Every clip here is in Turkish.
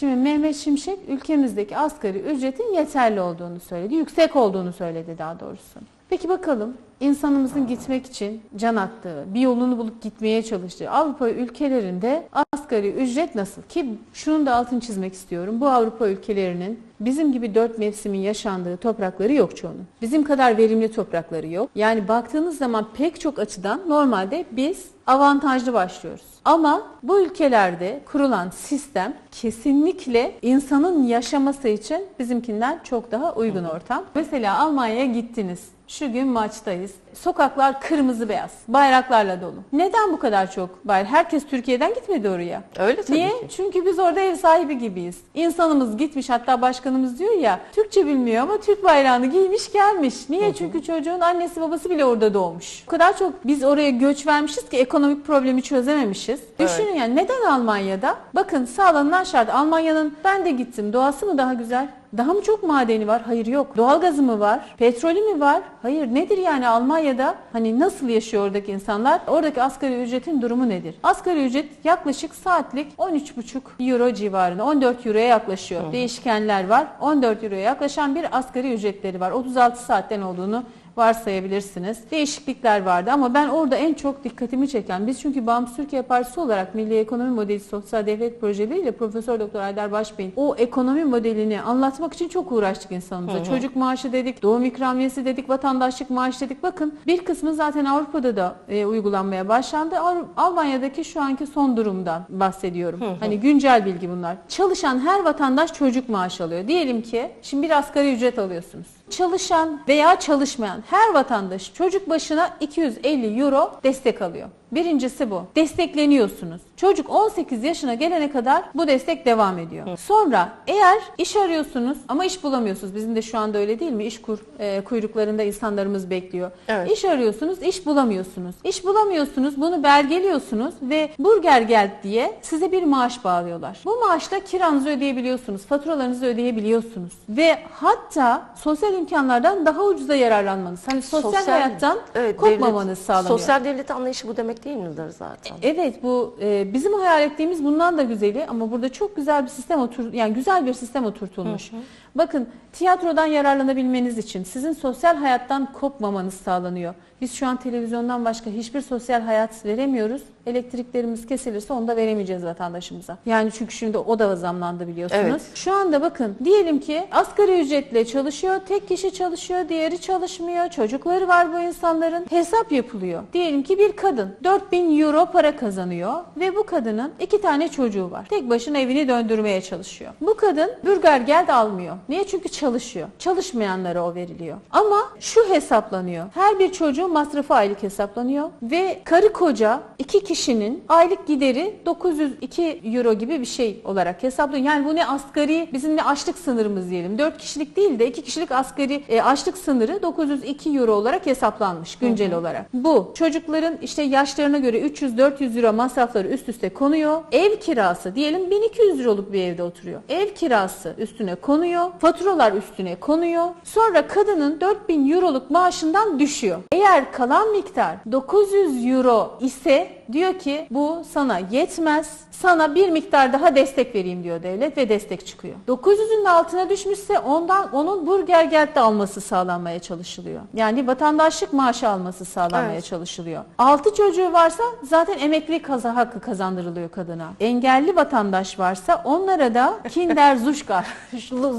Şimdi Mehmet Şimşek ülkemizdeki asgari ücretin yeterli olduğunu söyledi. Yüksek olduğunu söyledi daha doğrusu. Peki bakalım insanımızın gitmek için can attığı, bir yolunu bulup gitmeye çalıştığı Avrupa ülkelerinde asgari ücret nasıl? Ki şunun da altını çizmek istiyorum. Bu Avrupa ülkelerinin bizim gibi dört mevsimin yaşandığı toprakları yok çoğunun. Bizim kadar verimli toprakları yok. Yani baktığınız zaman pek çok açıdan normalde biz avantajlı başlıyoruz. Ama bu ülkelerde kurulan sistem kesinlikle insanın yaşaması için bizimkinden çok daha uygun ortam. Mesela Almanya'ya gittiniz. Şu gün maçtayız. Sokaklar kırmızı beyaz. Bayraklarla dolu. Neden bu kadar çok bayrak? Herkes Türkiye'den gitmedi oraya. Öyle tabii Niye? ki. Çünkü biz orada ev sahibi gibiyiz. İnsanımız gitmiş hatta başkanımız diyor ya Türkçe bilmiyor ama Türk bayrağını giymiş gelmiş. Niye? Çünkü çocuğun annesi babası bile orada doğmuş. O kadar çok biz oraya göç vermişiz ki ekonomik problemi çözememişiz. Evet. Düşünün yani neden Almanya'da? Bakın sağlanılan şart. Almanya'nın ben de gittim. Doğası mı daha güzel? Daha mı çok madeni var? Hayır yok. Doğalgazı mı var? Petrolü mü var? Hayır. Nedir yani Almanya'da hani nasıl yaşıyor oradaki insanlar? Oradaki asgari ücretin durumu nedir? Asgari ücret yaklaşık saatlik 13,5 euro civarında. 14 euroya yaklaşıyor. Değişkenler var. 14 euroya yaklaşan bir asgari ücretleri var. 36 saatten olduğunu varsayabilirsiniz. Değişiklikler vardı ama ben orada en çok dikkatimi çeken biz çünkü Bağımsız Türkiye Partisi olarak Milli Ekonomi Modeli Sosyal Devlet projeleriyle Profesör Doktor Haydar Başbey'in o ekonomi modelini anlatmak için çok uğraştık insanımıza. Çocuk maaşı dedik, doğum ikramiyesi dedik, vatandaşlık maaşı dedik. Bakın bir kısmı zaten Avrupa'da da e, uygulanmaya başlandı. Avru- Almanya'daki şu anki son durumdan bahsediyorum. Hani güncel bilgi bunlar. Çalışan her vatandaş çocuk maaşı alıyor. Diyelim ki şimdi bir asgari ücret alıyorsunuz. Çalışan veya çalışmayan her vatandaş çocuk başına 250 euro destek alıyor. Birincisi bu. Destekleniyorsunuz. Çocuk 18 yaşına gelene kadar bu destek devam ediyor. Sonra eğer iş arıyorsunuz ama iş bulamıyorsunuz. Bizim de şu anda öyle değil mi? İş kur, e, kuyruklarında insanlarımız bekliyor. Evet. İş arıyorsunuz, iş bulamıyorsunuz. İş bulamıyorsunuz, bunu belgeliyorsunuz ve burger gel diye size bir maaş bağlıyorlar. Bu maaşla kiranızı ödeyebiliyorsunuz, faturalarınızı ödeyebiliyorsunuz. Ve hatta sosyal imkanlardan daha ucuza yararlanmanız. Hani sosyal, hayattan evet, kopmamanız devlet- sağlanıyor. Sosyal devlet anlayışı bu demek değil midir zaten? Evet bu e, bizim hayal ettiğimiz bundan da güzeli ama burada çok güzel bir sistem otur yani güzel bir sistem oturtulmuş. Bakın tiyatrodan yararlanabilmeniz için sizin sosyal hayattan kopmamanız sağlanıyor. Biz şu an televizyondan başka hiçbir sosyal hayat veremiyoruz. Elektriklerimiz kesilirse onu da veremeyeceğiz vatandaşımıza. Yani çünkü şimdi o da zamlandı biliyorsunuz. Evet. Şu anda bakın diyelim ki asgari ücretle çalışıyor, tek kişi çalışıyor, diğeri çalışmıyor, çocukları var bu insanların. Hesap yapılıyor. Diyelim ki bir kadın 4000 euro para kazanıyor ve bu kadının iki tane çocuğu var. Tek başına evini döndürmeye çalışıyor. Bu kadın burger gel de almıyor. Niye? Çünkü çalışıyor. Çalışmayanlara o veriliyor. Ama şu hesaplanıyor. Her bir çocuğun masrafı aylık hesaplanıyor ve karı koca iki kişinin aylık gideri 902 euro gibi bir şey olarak hesaplanıyor. Yani bu ne asgari bizim ne açlık sınırımız diyelim. 4 kişilik değil de 2 kişilik asgari e, açlık sınırı 902 euro olarak hesaplanmış güncel olarak. Bu çocukların işte yaşlarına göre 300-400 euro masrafları üst üste konuyor. Ev kirası diyelim 1200 euroluk bir evde oturuyor. Ev kirası üstüne konuyor. Faturalar üstüne konuyor. Sonra kadının 4000 euroluk maaşından düşüyor. Eğer kalan miktar 900 euro ise diyor ki bu sana yetmez. Sana bir miktar daha destek vereyim diyor devlet ve destek çıkıyor. 900'ün altına düşmüşse ondan onun burger geldi alması sağlanmaya çalışılıyor. Yani vatandaşlık maaşı alması sağlanmaya Evet. çalışılıyor. 6 çocuğu varsa zaten emekli kaza hakkı kazandırılıyor kadına. Engelli vatandaş varsa onlara da Kinder Zuşka,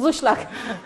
Zuşlak,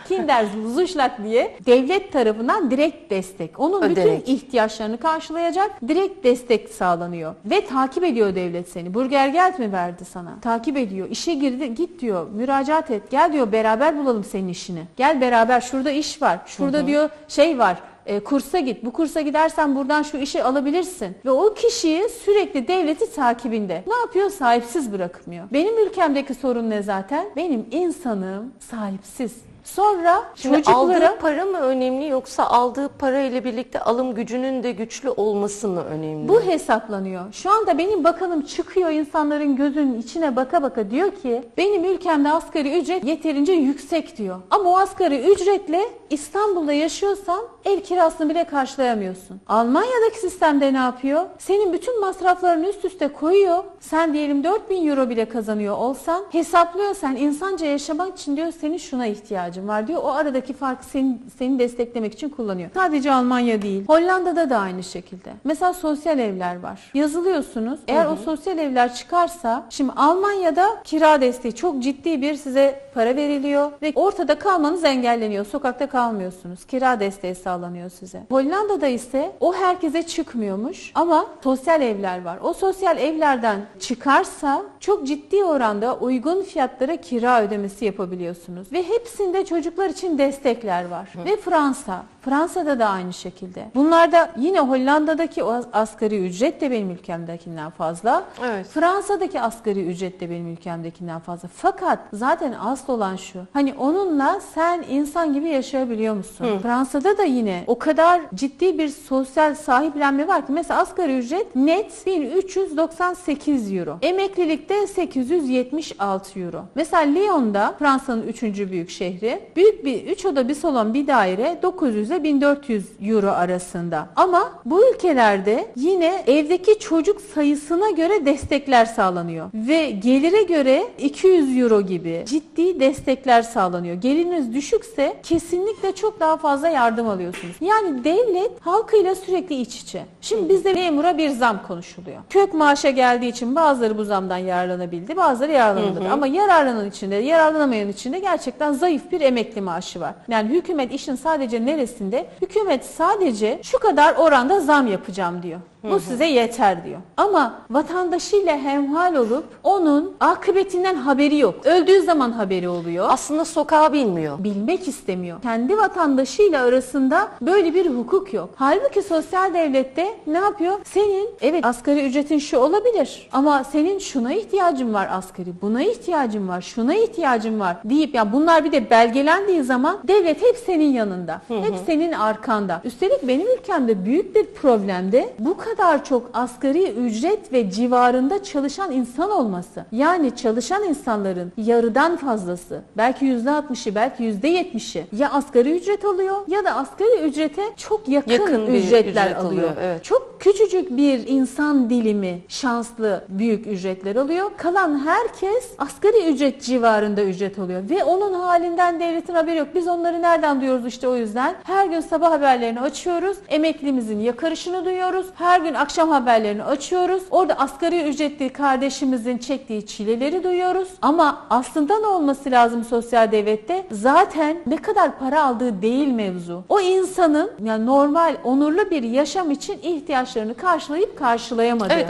Kinder Zuşlak diye devlet tarafından direkt destek. Onun Ödenek. bütün ihtiyaçlarını karşılayacak direkt destek sağlanıyor. Ve takip ediyor devlet seni. Burger gel mi verdi sana? Takip ediyor. İşe girdi git diyor. Müracaat et. Gel diyor beraber bulalım senin işini. Gel beraber şurada iş var. Şurada diyor şey var. E, kursa git. Bu kursa gidersen buradan şu işi alabilirsin. Ve o kişiyi sürekli devleti takibinde. Ne yapıyor? Sahipsiz bırakmıyor. Benim ülkemdeki sorun ne zaten? Benim insanım sahipsiz. Sonra Şimdi çocuklara aldığı para mı önemli yoksa aldığı para ile birlikte alım gücünün de güçlü olması mı önemli? Bu hesaplanıyor. Şu anda benim bakanım çıkıyor insanların gözünün içine baka baka diyor ki benim ülkemde asgari ücret yeterince yüksek diyor. Ama o asgari ücretle İstanbul'da yaşıyorsan ev kirasını bile karşılayamıyorsun. Almanya'daki sistemde ne yapıyor? Senin bütün masraflarını üst üste koyuyor. Sen diyelim 4000 euro bile kazanıyor olsan hesaplıyor sen insanca yaşamak için diyor senin şuna ihtiyacın var diyor. O aradaki farkı seni, seni desteklemek için kullanıyor. Sadece Almanya değil. Hollanda'da da aynı şekilde. Mesela sosyal evler var. Yazılıyorsunuz. Eğer o sosyal evler çıkarsa şimdi Almanya'da kira desteği çok ciddi bir size para veriliyor ve ortada kalmanız engelleniyor. Sokakta kalmıyorsunuz. Kira desteği sağlanıyor size. Hollanda'da ise o herkese çıkmıyormuş ama sosyal evler var. O sosyal evlerden çıkarsa çok ciddi oranda uygun fiyatlara kira ödemesi yapabiliyorsunuz. Ve hepsinde çocuklar için destekler var. Ve Fransa. Fransa'da da aynı şekilde. Bunlarda yine Hollanda'daki o asgari ücret de benim ülkemdekinden fazla. Evet. Fransa'daki asgari ücret de benim ülkemdekinden fazla. Fakat zaten asıl olan şu. Hani onunla sen insan gibi yaşayabiliyor musun? Fransa'da da yine o kadar ciddi bir sosyal sahiplenme var ki mesela asgari ücret net 1398 euro. Emeklilikte 876 euro. Mesela Lyon'da Fransa'nın 3. büyük şehri büyük bir 3 oda bir salon bir daire 900 ile 1400 euro arasında. Ama bu ülkelerde yine evdeki çocuk sayısına göre destekler sağlanıyor. Ve gelire göre 200 euro gibi ciddi destekler sağlanıyor. Geliriniz düşükse kesinlikle çok daha fazla yardım alıyorsunuz. Yani devlet halkıyla sürekli iç içe. Şimdi bizde memura bir zam konuşuluyor. Kök maaşa geldiği için bazıları bu zamdan yararlanabildi, bazıları yararlanamadı. Ama yararlanan içinde, yararlanamayan içinde gerçekten zayıf bir emekli maaşı var. Yani hükümet işin sadece neresinde? Hükümet sadece şu kadar oranda zam yapacağım diyor. Bu size yeter diyor. Ama vatandaşıyla hemhal olup onun akıbetinden haberi yok. Öldüğü zaman haberi oluyor. Aslında sokağı bilmiyor. Bilmek istemiyor. Kendi vatandaşıyla arasında böyle bir hukuk yok. Halbuki sosyal devlette ne yapıyor? Senin evet asgari ücretin şu olabilir ama senin şuna ihtiyacın var asgari, buna ihtiyacın var, şuna ihtiyacın var deyip ya bunlar bir de belgelendiği zaman devlet hep senin yanında. Hep senin arkanda. Üstelik benim ülkemde büyük bir problemde bu kadar çok asgari ücret ve civarında çalışan insan olması. Yani çalışan insanların yarıdan fazlası, belki %60'ı, belki %70'i ya asgari ücret alıyor ya da asgari ücrete çok yakın, Yakın ücretler ücret alıyor. alıyor, evet. Çok küçücük bir insan dilimi şanslı büyük ücretler alıyor. Kalan herkes asgari ücret civarında ücret alıyor. Ve onun halinden devletin haberi yok. Biz onları nereden duyuyoruz işte o yüzden. Her gün sabah haberlerini açıyoruz. Emeklimizin yakarışını duyuyoruz. Her gün akşam haberlerini açıyoruz. Orada asgari ücretli kardeşimizin çektiği çileleri duyuyoruz. Ama aslında ne olması lazım sosyal devlette? Zaten ne kadar para aldığı değil mevzu. O insanın yani normal, onurlu bir yaşam için ihtiyaçlarını karşılayıp karşılayamadığı. Evet